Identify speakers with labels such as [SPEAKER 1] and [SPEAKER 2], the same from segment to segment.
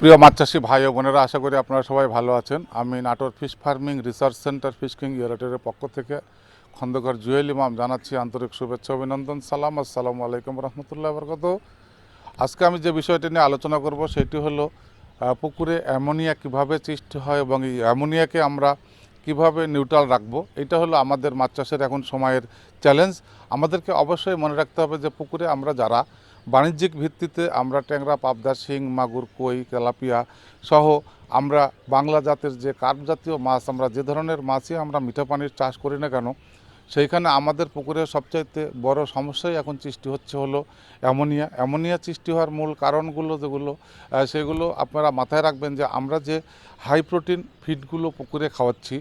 [SPEAKER 1] প্রিয় মাছ চাষি ভাই ও বোনেরা, আশা করি আপনারা সবাই ভালো আছেন। আমি Natore fish farming research centre fish king ইউরেটের পক্ষ থেকে খন্দকার জুয়েল ইমাম জানাচ্ছি আন্তরিক শুভেচ্ছা, অভিনন্দন, সালাম, আসসালামু আলাইকুম রহমতুল্লাহ বরকত আজকে আমি যে বিষয়টি নিয়ে আলোচনা করব, সেটি হলো পুকুরে অ্যামোনিয়া কীভাবে সৃষ্টি হয় এবং এই অ্যামোনিয়াকে আমরা কীভাবে নিউট্রাল রাখব, এটা হলো আমাদের মাছ চাষের এখন সময়ের চ্যালেঞ্জ। আমাদেরকে অবশ্যই মনে রাখতে হবে যে পুকুরে আমরা যারা বাণিজ্যিক ভিত্তিতে আমরা ট্যাংরা, পাবদা, শিং, মাগুর, কই, তেলাপিয়া সহ আমরা বাংলা জাতের যে কার্প জাতীয় মাছ, আমরা যে ধরনের মাছই আমরা মিঠা পানির চাষ করি না কেন সেইখানে আমাদের পুকুরের সবচাইতে বড় সমস্যাই এখন সৃষ্টি হচ্ছে হলো অ্যামোনিয়া। অ্যামোনিয়া সৃষ্টি হওয়ার মূল কারণগুলো যেগুলো সেগুলো আপনারা মাথায় রাখবেন যে আমরা যে হাই প্রোটিন ফিডগুলো পুকুরে খাওয়াচ্ছি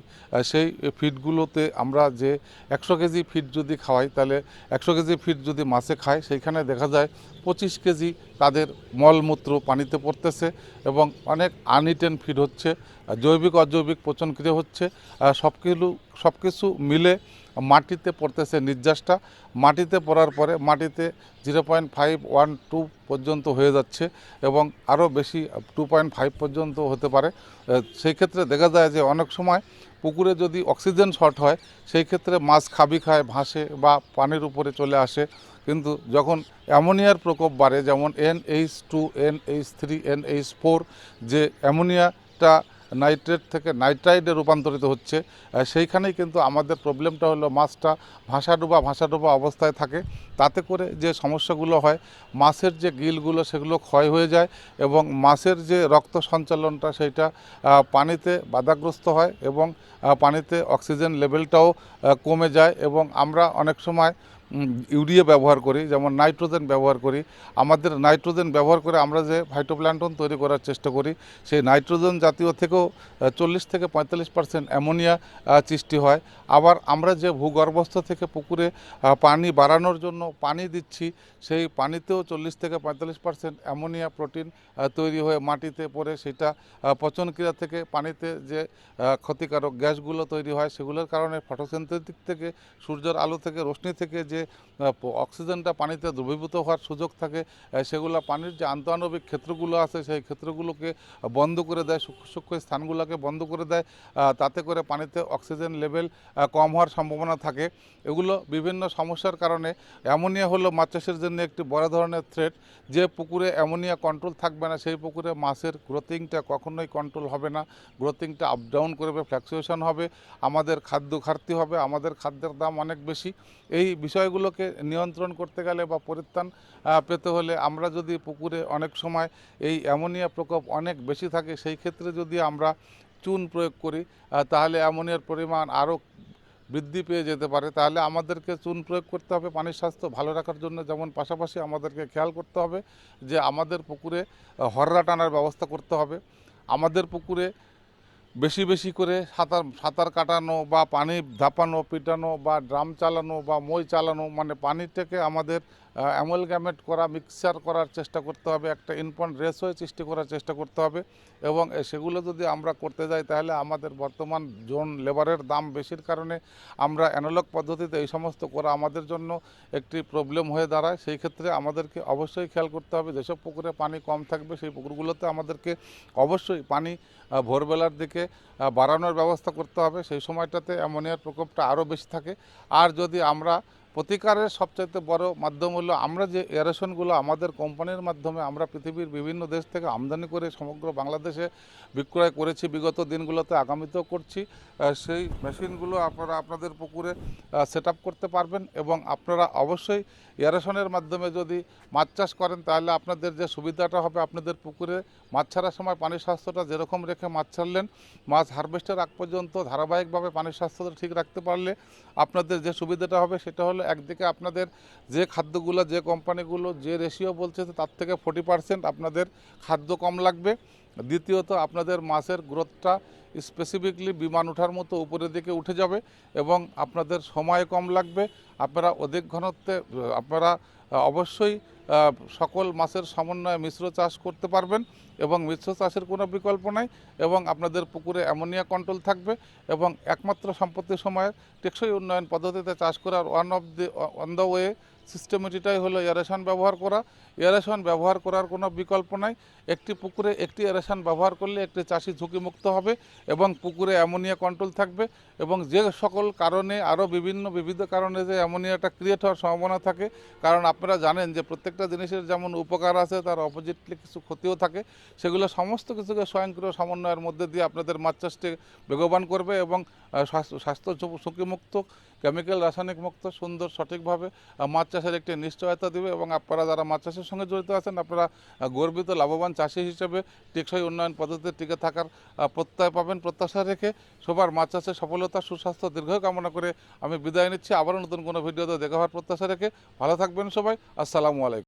[SPEAKER 1] সেই ফিডগুলোতে আমরা যে একশো কেজি ফিড যদি খাওয়াই, তাহলে একশো কেজি ফিড যদি মাছে খায়, সেইখানে দেখা যায় পঁচিশ কেজি তাদের মলমূত্র পানিতে পড়তেছে এবং অনেক আনইটেন ফিড হচ্ছে জৈবিক অজৈবিক পচনক্রিয়া হচ্ছে সব কিছু সব কিছু মিলে মাটিতে পড়তেছে নির্যাসটা। মাটিতে পড়ার পরে মাটিতে zero point five one two পর্যন্ত হয়ে যাচ্ছে এবং আরও বেশি টু পয়েন্ট ফাইভ পর্যন্ত হতে পারে। সেই ক্ষেত্রে দেখা যায় যে অনেক সময় পুকুরে যদি অক্সিজেন শর্ট হয়, সেই ক্ষেত্রে মাছ খাবি খায়, ভাসে বা পানির উপরে চলে আসে। কিন্তু যখন অ্যামোনিয়ার প্রকোপ বাড়ে, যেমন N H two, N H three, N H four, যে অ্যামোনিয়াটা নাইট্রেট থেকে নাইট্রাইডে রূপান্তরিত হচ্ছে। সেইখানেই কিন্তু আমাদের প্রবলেমটা হলো মাছটা ভাসা ডোবা ভাসা ডোবা অবস্থায় থাকে। তাতে করে যে সমস্যাগুলো হয়, মাছের যে গিলগুলো সেগুলো ক্ষয় হয়ে যায় এবং মাছের যে রক্ত সঞ্চালনটা সেইটা পানিতে বাধাগ্রস্ত হয় এবং পানিতে অক্সিজেন লেভেলটাও কমে যায় এবং আমরা অনেক সময় ইউরিয়া ব্যবহার করি, যেমন নাইট্রোজেন ব্যবহার করি। আমাদের নাইট্রোজেন ব্যবহার করে আমরা যে ফাইটোপ্ল্যান্টন তৈরি করার চেষ্টা করি, সেই নাইট্রোজেন জাতীয় থেকেও চল্লিশ থেকে পঁয়তাল্লিশ পার্সেন্ট অ্যামোনিয়া সৃষ্টি হয়। আবার আমরা যে ভূগর্ভস্থ থেকে পুকুরে পানি বাড়ানোর জন্য পানি দিচ্ছি, সেই পানিতেও চল্লিশ থেকে পঁয়তাল্লিশ পার্সেন্ট অ্যামোনিয়া প্রোটিন তৈরি হয়ে মাটিতে পড়ে, সেটা পচনক্রিয়া থেকে পানিতে যে ক্ষতিকারক গ্যাসগুলো তৈরি হয়, সেগুলোর কারণে ফটোসিনথেটিক থেকে, সূর্যের আলো থেকে, রশ্মি থেকে যে প- অক্সিজেনটা পানিতে দ্রবীভূত হওয়ার সুযোগ থাকে সেগুলো পানির যে আন্তঃআণবিক ক্ষেত্রগুলো আছে, সেই ক্ষেত্রগুলোকে বন্ধ করে দেয়, সূক্ষ্ম সূক্ষ্ম স্থানগুলোকে বন্ধ করে দেয় তাতে করে পানিতে অক্সিজেন লেভেল কম হওয়ার সম্ভাবনা থাকে। এগুলো বিভিন্ন সমস্যার কারণে অ্যামোনিয়া হলো মাছ চাষের জন্য একটি বড় ধরনের থ্রেট যে পুকুরে অ্যামোনিয়া কন্ট্রোল থাকবে না, সেই পুকুরে মাছের গ্রোথিংটা কখনোই কন্ট্রোল হবে না। গ্রোথিংটা আপ ডাউন করবে ফ্ল্যাকচুয়েশন হবে, আমাদের খাদ্য ঘাটতি হবে, আমাদের খাদ্যের দাম অনেক বেশি। এই বিষয়গুলোকে নিয়ন্ত্রণ করতে গেলে বা পরিত্রাণ পেতে হলে আমরা যদি পুকুরে অনেক সময় এই অ্যামোনিয়া প্রকোপ অনেক বেশি থাকে, সেই ক্ষেত্রে যদি আমরা চুন প্রয়োগ করি তাহলে অ্যামোনিয়ার পরিমাণ আরও বৃদ্ধি পেয়ে যেতে পারে। তাহলে আমাদেরকে চুন প্রয়োগ করতে হবে, পানির স্বাস্থ্য ভালো রাখার জন্য। যেমন পাশাপাশি আমাদেরকে খেয়াল করতে হবে যে আমাদের পুকুরে হররা টানার ব্যবস্থা করতে হবে। আমাদের পুকুরে বেশি বেশি করে সাঁতার সাঁতার কাটানো বা পানি ধাপানো, পিটানো বা ড্রাম চালানো বা মই চালানো মানে পানি থেকে আমাদের অ্যামলগ্যামেট করা মিক্সচার করার চেষ্টা করতে হবে, একটা ইনপন্ট রেসওয়ে সৃষ্টি করার চেষ্টা করতে হবে এবং সেগুলো যদি আমরা করতে যাই তাহলে আমাদের বর্তমান জোন লেবারের দাম বেশির কারণে আমরা অ্যানালগ পদ্ধতিতে এই সমস্ত করা আমাদের জন্য একটি প্রবলেম হয়ে দাঁড়ায়। সেই ক্ষেত্রে আমাদেরকে অবশ্যই খেয়াল করতে হবে, যেসব পুকুরে পানি কম থাকবে সেই পুকুরগুলোতে আমাদেরকে অবশ্যই পানি ভোরবেলার দিকে বাড়ানোর ব্যবস্থা করতে হবে। সেই সময়টাতে অ্যামোনিয়ার প্রকোপটা আরও বেশি থাকে। আর যদি আমরা প্রতিকারের সবচাইতে বড় মাধ্যম হলো আমরা যে এয়ারেশনগুলো আমাদের কোম্পানির মাধ্যমে আমরা পৃথিবীর বিভিন্ন দেশ থেকে আমদানি করে সমগ্র বাংলাদেশে বিক্রয় করেছি, বিগত দিনগুলোতে আগামীতেও করছি। সেই মেশিনগুলো আপনারা আপনাদের পুকুরে সেট করতে পারবেন এবং আপনারা অবশ্যই এয়ারেশনের মাধ্যমে যদি মাছ চাষ করেন তাহলে আপনাদের যে সুবিধাটা হবে, আপনাদের পুকুরে মাছ ছাড়ার সময় পানির স্বাস্থ্যটা যেরকম রেখে মাছ ছাড়লেন, মাছ হারভেস্টের আগ পর্যন্ত ধারাবাহিকভাবে পানির স্বাস্থ্যটা ঠিক রাখতে পারলে আপনাদের যে সুবিধাটা হবে সেটা হলো একদিকে আপনাদের যে খাদ্যগুলো, যে কোম্পানিগুলো, যে রেশিও বলছে তার থেকে ফোর্টি পার্সেন্ট আপনাদের খাদ্য কম লাগবে। দ্বিতীয়ত আপনাদের মাছের গ্রোথটা স্পেসিফিকলি বিমান ওঠার মতো উপরের দিকে উঠে যাবে এবং আপনাদের সময় কম লাগবে। আপনারা অধিক ঘনত্বে, আপনারা অবশ্যই সকল মাছের সমন্বয়ে মিশ্র চাষ করতে পারবেন এবং মিশ্র চাষের কোনো বিকল্প নাই এবং আপনাদের পুকুরে অ্যামোনিয়া কন্ট্রোল থাকবে এবং একমাত্র সম্পত্তি সময়ের টেকসই উন্নয়ন পদ্ধতিতে চাষ করার one of the on the way সিস্টেমেটিটাই হলো এয়ারেশন ব্যবহার করা এয়ারেশন ব্যবহার করার কোনো বিকল্প নাই। একটি পুকুরে একটি এয়ারেশন ব্যবহার করলে একটি চাষি ঝুঁকিমুক্ত হবে এবং পুকুরে অ্যামোনিয়া কন্ট্রোল থাকবে এবং যে সকল কারণে আরও বিভিন্ন বিবিধ কারণে যে অ্যামোনিয়াটা ক্রিয়েট হওয়ার সম্ভাবনা থাকে, কারণ আপনারা জানেন যে প্রত্যেকটা জিনিসের যেমন উপকার আছে, তার অপোজিটলি কিছু ক্ষতিও থাকে। সেগুলো সমস্ত কিছুকে স্বয়ংক্রিয় সমন্বয়ের মধ্যে দিয়ে আপনাদের মাছ চাষটি বেগবান করবে এবং স্বাস্থ্য ঝুঁকিমুক্ত কেমিক্যাল রাসায়নিক মুক্ত, সুন্দর, সঠিকভাবে মাছ চাষের একটি নিশ্চয়তা দেবে এবং আপনারা যারা মাছ চাষের সঙ্গে জড়িত আছেন, আপনারা গর্বিত, লাভবান চাষি হিসেবে টেকসই উন্নয়ন পদ্ধতিতে টিকে থাকার প্রত্যয় পাবেন, প্রত্যাশা রেখে সবার মাছ চাষের সফলতা, সুস্বাস্থ্য দীর্ঘ কামনা করে আমি বিদায় নিচ্ছি। আবারও নতুন কোনো ভিডিওতে দেখা হওয়ার প্রত্যাশা রেখে ভালো থাকবেন সবাই। আসসালামু আলাইকুম।